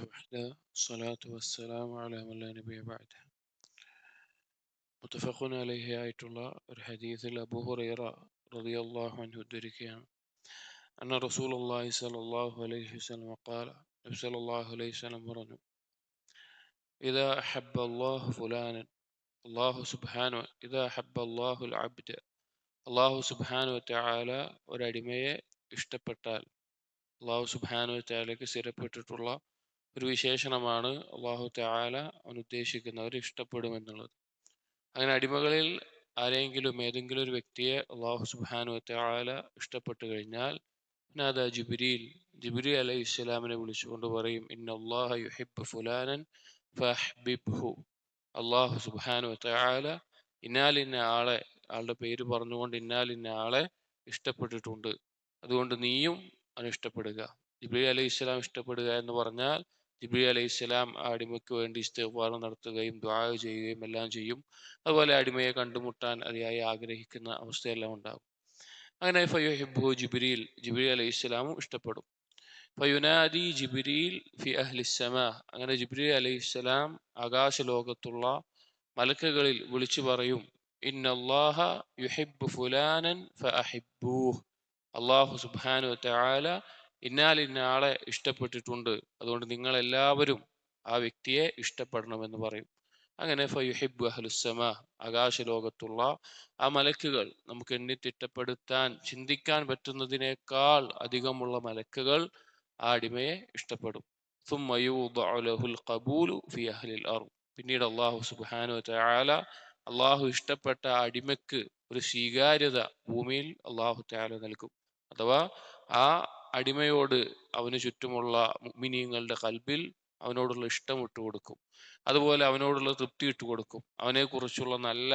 وحده الصلاة والسلام على من لا نبي بعده മുത്തഫഖുൻ അലൈഹി ആയിട്ടുള്ള ഒരു ഹദീസിൽ അബൂ ഹുറൈറ റളിയല്ലാഹു അൻഹു ഉദ്ധരിക്കുകയാണ് അന്ന റസൂലുള്ളാഹി സ്വല്ലല്ലാഹു അലൈഹി വസല്ലം ഖാല നബി സല്ലല്ലാഹു അലൈഹി വസല്ലം പറഞ്ഞു ഇദാ അഹബ്ബ അല്ലാഹു ഫുലാനൻ അല്ലാഹു സുബ്ഹാനഹു ഇദാ അഹബ്ബ അല്ലാഹു അൽ അബ്ദ അല്ലാഹു സുബ്ഹാനഹു വതആല ഒരു അടിമയെ ഇഷ്ടപ്പെട്ടാൽ അള്ളാഹു സുബ്ഹാനഹു വതആലയ്ക്ക് സ്ഥിരപ്പെട്ടിട്ടുള്ള ഒരു വിശേഷണമാണ് അള്ളാഹു തആല അവൻ ഉദ്ദേശിക്കുന്നവർ ഇഷ്ടപ്പെടുമെന്നുള്ളത്. അങ്ങനെ അടിമകളിൽ ആരെങ്കിലും ഏതെങ്കിലും ഒരു വ്യക്തിയെ അള്ളാഹു സുബാനു താല ഇഷ്ടപ്പെട്ടു കഴിഞ്ഞാൽ നാദാ ജിബ്രീൽ. ജിബ്രീൽ അലൈഹി ഇസ്ലാമിനെ വിളിച്ചുകൊണ്ട് പറയും ഇന്നല്ലാഹ യുഹിബ്ബു ഫുലാനൻ ഫഹ്ബിബ്ഹു. അള്ളാഹു സുബ്ഹാനഹു വതആല ഇന്നാലിന്ന ആളെ ആളുടെ പേര് പറഞ്ഞുകൊണ്ട് ഇന്നാലിന്ന ആളെ ഇഷ്ടപ്പെട്ടിട്ടുണ്ട്. അതുകൊണ്ട് നീയും അനിഷ്ടപ്പെടുക ഇഷ്ടപ്പെടുക. അലൈഹി ഇസ്ലാം ഇഷ്ടപ്പെടുക എന്ന് പറഞ്ഞാൽ ജിബ്രീൽ അലൈഹി ഇസ്ലാം അടിമയ്ക്ക് വേണ്ടി ഇസ്തിഗ്ഫാർ നടത്തുകയും ദുആ ചെയ്യുകയും എല്ലാം ചെയ്യും. അതുപോലെ അടിമയെ കണ്ടുമുട്ടാൻ അതിയായി ആഗ്രഹിക്കുന്ന അവസ്ഥയെല്ലാം ഉണ്ടാകും. അങ്ങനെ ഫയുഹിബ്ബു ജിബ്രീൽ ജിബ്രീൽ അലൈഹി ഇസ്ലാമും ഇഷ്ടപ്പെടും. ഫയുനാദി ജിബ്രീൽ ഫി അഹ്ലിസമ അങ്ങനെ ജിബ്രീൽ അലൈഹി ഇസ്ലാം ആകാശ ലോകത്തുള്ള മലക്കുകളിൽ വിളിച്ചു പറയും ഇന്നല്ലാഹ യുഹിബ്ബു ഫുലാനൻ ഫഅഹിബ്ബൂഹ് അള്ളാഹു സുബാനു വതആല ഇന്നാലിന്ന ആളെ ഇഷ്ടപ്പെട്ടിട്ടുണ്ട്. അതുകൊണ്ട് നിങ്ങൾ എല്ലാവരും ആ വ്യക്തിയെ ഇഷ്ടപ്പെടണമെന്ന് പറയും. അങ്ങനെ ഫയുഹിബ് അഹലുസമ ആകാശ ലോകത്തുള്ള ആ മലക്കുകൾ നമുക്ക് എണ്ണിത്തിട്ടപ്പെടുത്താൻ ചിന്തിക്കാൻ പറ്റുന്നതിനേക്കാൾ അധികമുള്ള മലക്കുകൾ ആ അടിമയെ ഇഷ്ടപ്പെടും. അഹ്ലിൽ പിന്നീട് അള്ളാഹു സുബാനു തയാല അള്ളാഹു ഇഷ്ടപ്പെട്ട അടിമക്ക് ഒരു സ്വീകാര്യത ഭൂമിയിൽ അള്ളാഹു തയാല നൽകും. അഥവാ ആ അടിമയോട് അവന് ചുറ്റുമുള്ള മിനിയങ്ങളുടെ കൽബിൽ അവനോടുള്ള ഇഷ്ടം ഇട്ട് കൊടുക്കും അതുപോലെ അവനോടുള്ള തൃപ്തി ഇട്ട് കൊടുക്കും അവനെക്കുറിച്ചുള്ള നല്ല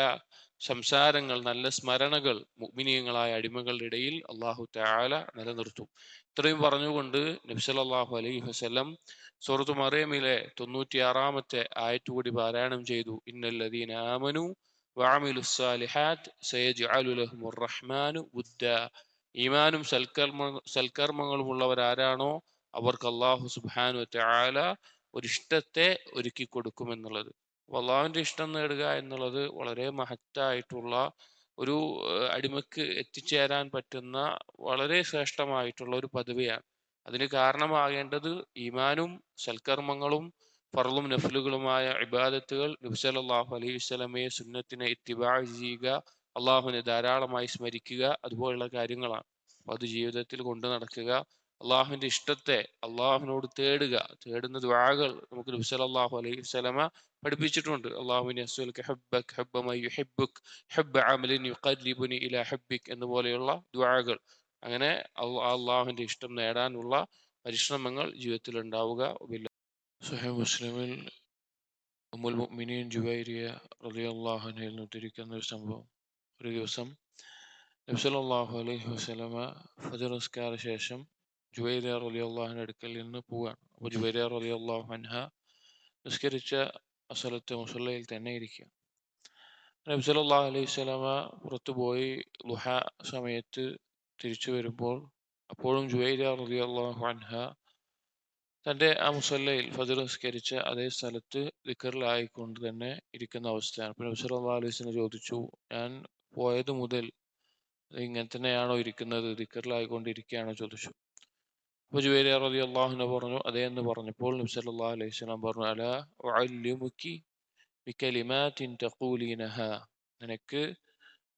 സംസാരങ്ങൾ നല്ല സ്മരണകൾ മുഗ്മിനീയങ്ങളായ അടിമകളുടെ ഇടയിൽ അള്ളാഹു താല നിലനിർത്തും. ഇത്രയും പറഞ്ഞുകൊണ്ട് നബി അള്ളാഹു അലൈഹി വസ്ലം സുഹൃത്ത് മറിയമിലെ തൊണ്ണൂറ്റിയാറാമത്തെ ആയത്ത് കൂടി പാരായണം ചെയ്തു. ഇന്നല്ലദീന ആമനു അലുലഹ്മുറഹ്മാനു ബുദ്ധ റഹ്മാനു വുദ്ദാ ഈമാനും സൽക്കർമ്മ സൽക്കർമ്മങ്ങളും ഉള്ളവരാരാണോ അവർക്ക് അള്ളാഹു സുബാനു ആല ഒരു ഇഷ്ടത്തെ ഒരുക്കി കൊടുക്കും എന്നുള്ളത്. അള്ളാഹുവിന്റെ ഇഷ്ടം നേടുക എന്നുള്ളത് വളരെ മഹത്തായിട്ടുള്ള ഒരു അടിമക്ക് എത്തിച്ചേരാൻ പറ്റുന്ന വളരെ ശ്രേഷ്ഠമായിട്ടുള്ള ഒരു പദവിയാണ്. അതിന് കാരണമാകേണ്ടത് ഈമാനും സൽക്കർമ്മങ്ങളും പറളും നഫലുകളുമായ ഇബാദത്തുകൾ നബി സല്ലല്ലാഹു അലൈഹി സ്വലമയെ സുന്നത്തിനെ ഇത്തിബാ ചെയ്യുക അള്ളാഹുവിനെ ധാരാളമായി സ്മരിക്കുക അതുപോലുള്ള കാര്യങ്ങളാണ്. അപ്പൊ അത് ജീവിതത്തിൽ കൊണ്ടു നടക്കുക. അള്ളാഹുവിന്റെ ഇഷ്ടത്തെ അള്ളാഹുവിനോട് തേടുക. തേടുന്ന ദ്വാകൾ നമുക്ക് നബി അലൈഹി വസല്ലമ പഠിപ്പിച്ചിട്ടുണ്ട്. അള്ളാഹുവിനെ അസ്അലുക ഹബ്ബക ഹബ്ബ ഹബ്ബിക് എന്നുപോലെയുള്ള ദുആകൾ. അങ്ങനെ അള്ളാ- അള്ളാഹുവിന്റെ ഇഷ്ടം നേടാനുള്ള പരിശ്രമങ്ങൾ ജീവിതത്തിൽ ഉണ്ടാവുക. സുഹൈബ് മുസ്ലിമിൽ ഉമ്മുൽ മുഅ്മിനീൻ ജുവൈരിയ റളിയല്ലാഹു ഉദ്ധരിക്കുന്ന ഒരു സംഭവം. ഒരു ദിവസം നബ്സലാഹു അലൈഹി വസല്ലമ ഫജ്ർ നിസ്കാര ശേഷം അലി അള്ളാഹുവിന്റെ അടുക്കൽ നിന്ന് പോവുകയാണ് അപ്പോൾ ജുബൈദാർ അലി അള്ളാഹു അൻഹ നിസ്കരിച്ച അസലത്ത് മുസല്ലയിൽ തന്നെ ഇരിക്കുക നബ്സലാഹു അലൈഹി വസല്ലമ പുറത്തു പോയി ലുഹ സമയത്ത് തിരിച്ചു വരുമ്പോൾ അപ്പോഴും ജുബൈദാർ അലി അള്ളാഹു അൻഹ തന്റെ ആ മുസല്ലയിൽ ഫജർ നിസ്കരിച്ച അതേ സ്ഥലത്ത് ദിക്കറിലായിക്കൊണ്ട് തന്നെ ഇരിക്കുന്ന അവസ്ഥയാണ്. അപ്പോൾ നബ്സലാഹു അലൈഹി സ്വലം ചോദിച്ചു ഞാൻ പോയത് മുതൽ ഇങ്ങനെ തന്നെയാണോ ഇരിക്കുന്നത്? ദിക്കറിലായിക്കൊണ്ടിരിക്കുകയാണോ ചോദിച്ചു. അപ്പോൾ ജുവേരി അറബി അള്ളാഹുന പറഞ്ഞു അതേ എന്ന് പറഞ്ഞപ്പോൾ നബി അലൈഹി സ്വലാം പറഞ്ഞു അല നിനക്ക്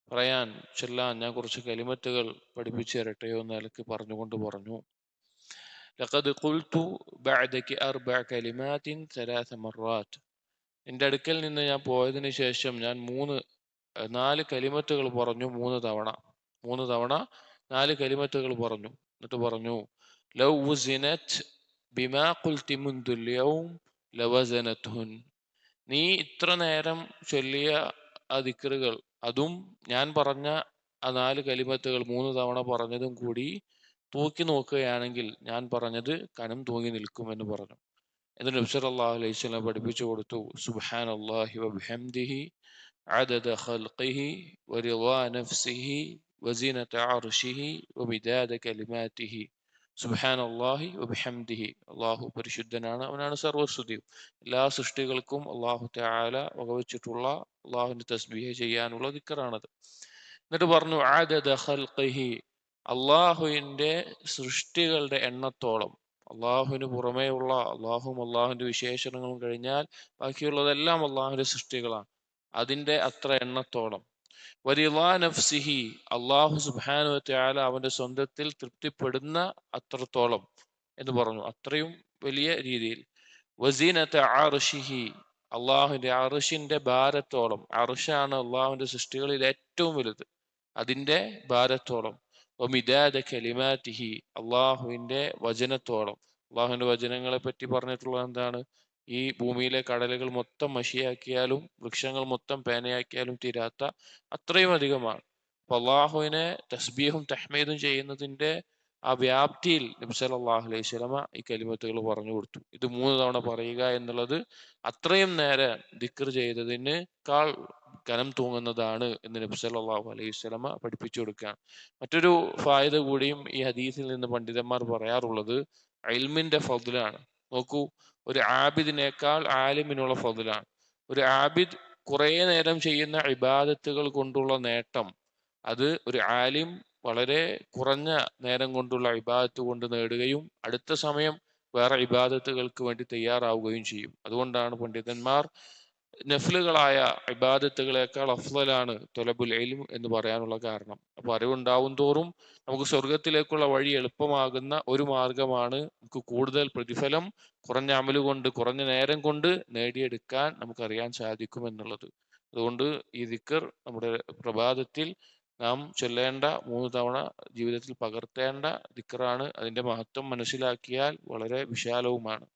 പറയാൻ ചെല്ലാൻ ഞാൻ കുറച്ച് കലിമത്തുകൾ പഠിപ്പിച്ചു തരട്ടെയോ എന്ന് നിലയ്ക്ക് പറഞ്ഞുകൊണ്ട് പറഞ്ഞു. ലഖദ് ബഅദകി അർബഅ കലിമാത്തിൻ എന്റെ അടുക്കൽ നിന്ന് ഞാൻ പോയതിന് ശേഷം ഞാൻ മൂന്ന് നാല് കലിമത്തുകൾ പറഞ്ഞു മൂന്ന് തവണ. മൂന്ന് തവണ നാല് കലിമത്തുകൾ പറഞ്ഞു. എന്നിട്ട് പറഞ്ഞു ലൗ ഉസിനറ്റ് ബിമാ കുൽത്തിമുന്തുല്യവും ലവസനത്ഹുൻ നീ ഇത്ര നേരം ചൊല്ലിയ ആ ദിക്റുകൾ അതും ഞാൻ പറഞ്ഞ ആ നാല് കലിമത്തുകൾ മൂന്ന് തവണ പറഞ്ഞതും കൂടി തൂക്കി നോക്കുകയാണെങ്കിൽ ഞാൻ പറഞ്ഞത് കനം തൂങ്ങി നിൽക്കുമെന്ന് പറഞ്ഞു. എന്നിട്ട് നബി സല്ലല്ലാഹു അലൈഹി വസല്ലം പഠിപ്പിച്ചു കൊടുത്തു സുബ്ഹാനല്ലാഹി വബിഹംദിഹി عدد خلقه ورضا نفسه وزينة عرشه ومداد كلماته സുബാൻ അള്ളാഹി വബിഹംദിഹി അള്ളാഹു പരിശുദ്ധനാണ് അവനാണ് സർവസ്തുതിയും എല്ലാ സൃഷ്ടികൾക്കും അള്ളാഹു താല വകവച്ചിട്ടുള്ള അള്ളാഹുവിന്റെ തസ്ബീഹ ചെയ്യാനുള്ള ദിക്കറാണത് എന്നിട്ട് പറഞ്ഞു ആദദ ഖൽഖിഹി അള്ളാഹുവിന്റെ സൃഷ്ടികളുടെ എണ്ണത്തോളം അള്ളാഹുവിന് പുറമേയുള്ള അള്ളാഹും അള്ളാഹുവിന്റെ വിശേഷണങ്ങളും കഴിഞ്ഞാൽ ബാക്കിയുള്ളതെല്ലാം അള്ളാഹുവിന്റെ സൃഷ്ടികളാണ്. അതിന്റെ അത്ര എണ്ണത്തോളം. വരിളാ നഫ്സിഹി അള്ളാഹു സുബാനു ത്യാല അവന്റെ സ്വന്തത്തിൽ തൃപ്തിപ്പെടുന്ന അത്രത്തോളം എന്ന് പറഞ്ഞു. അത്രയും വലിയ രീതിയിൽ. വസീനത്തെ ആർഷിഹി അള്ളാഹുവിന്റെ അർഷിന്റെ ഭാരത്തോളം. അറിഷാണ് അള്ളാഹുവിന്റെ സൃഷ്ടികളിൽ ഏറ്റവും വലുത്. അതിന്റെ ഭാരത്തോളം. ഒമിദാദ കലിമാറ്റിഹി അള്ളാഹുവിന്റെ വചനത്തോളം. അള്ളാഹുവിന്റെ വചനങ്ങളെ പറ്റി പറഞ്ഞിട്ടുള്ളത് എന്താണ്? ഈ ഭൂമിയിലെ കടലുകൾ മൊത്തം മഷിയാക്കിയാലും വൃക്ഷങ്ങൾ മൊത്തം പേനയാക്കിയാലും തീരാത്ത അത്രയും അധികമാണ്. അപ്പൊ അള്ളാഹുവിനെ തസ്ബീഹും തഹ്മീദും ചെയ്യുന്നതിന്റെ ആ വ്യാപ്തിയിൽ നബ്സൽ അള്ളാഹു അലൈഹി സ്വലമ ഈ കലിമത്തുകൾ പറഞ്ഞു കൊടുത്തു. ഇത് മൂന്ന് തവണ പറയുക എന്നുള്ളത് അത്രയും നേരെ ദിക്കർ ചെയ്തതിനേക്കാൾ കനം തൂങ്ങുന്നതാണ് എന്ന് നബി അള്ളാഹു അലൈഹി സ്വലമ പഠിപ്പിച്ചു കൊടുക്കുകയാണ് മറ്റൊരു ഫായത കൂടിയും ഈ ഹദീസിൽ നിന്ന് പണ്ഡിതന്മാർ പറയാറുള്ളത് അൽമിന്റെ ഫൗദിലാണ്. നോക്കൂ ഒരു ആബിദിനേക്കാൾ ആലിമിനുള്ള ഫൗദിലാണ്. ഒരു ആബിദ് കുറേ നേരം ചെയ്യുന്ന ഇബാദത്തുകൾ കൊണ്ടുള്ള നേട്ടം അത് ഒരു ആലിം വളരെ കുറഞ്ഞ നേരം കൊണ്ടുള്ള ഇബാദത്ത് കൊണ്ട് നേടുകയും അടുത്ത സമയം വേറെ ഇബാദത്തുകൾക്ക് വേണ്ടി തയ്യാറാവുകയും ചെയ്യും. അതുകൊണ്ടാണ് പണ്ഡിതന്മാർ നഫ്ലുകളായ ഇബാദത്തുകളെക്കാൾ അഫ്ലലാണ് തൊലബുൽ എലിം എന്ന് പറയാനുള്ള കാരണം. അപ്പൊ അറിവുണ്ടാവും തോറും നമുക്ക് സ്വർഗത്തിലേക്കുള്ള വഴി എളുപ്പമാകുന്ന ഒരു മാർഗമാണ് നമുക്ക് കൂടുതൽ പ്രതിഫലം കുറഞ്ഞ അമലുകൊണ്ട് കുറഞ്ഞ നേരം കൊണ്ട് നേടിയെടുക്കാൻ നമുക്കറിയാൻ സാധിക്കും എന്നുള്ളത്. അതുകൊണ്ട് ഈ ദിക്കർ നമ്മുടെ പ്രഭാതത്തിൽ നാം ചൊല്ലേണ്ട മൂന്ന് തവണ ജീവിതത്തിൽ പകർത്തേണ്ട ദിക്കറാണ്. അതിന്റെ മഹത്വം മനസ്സിലാക്കിയാൽ വളരെ വിശാലവുമാണ്.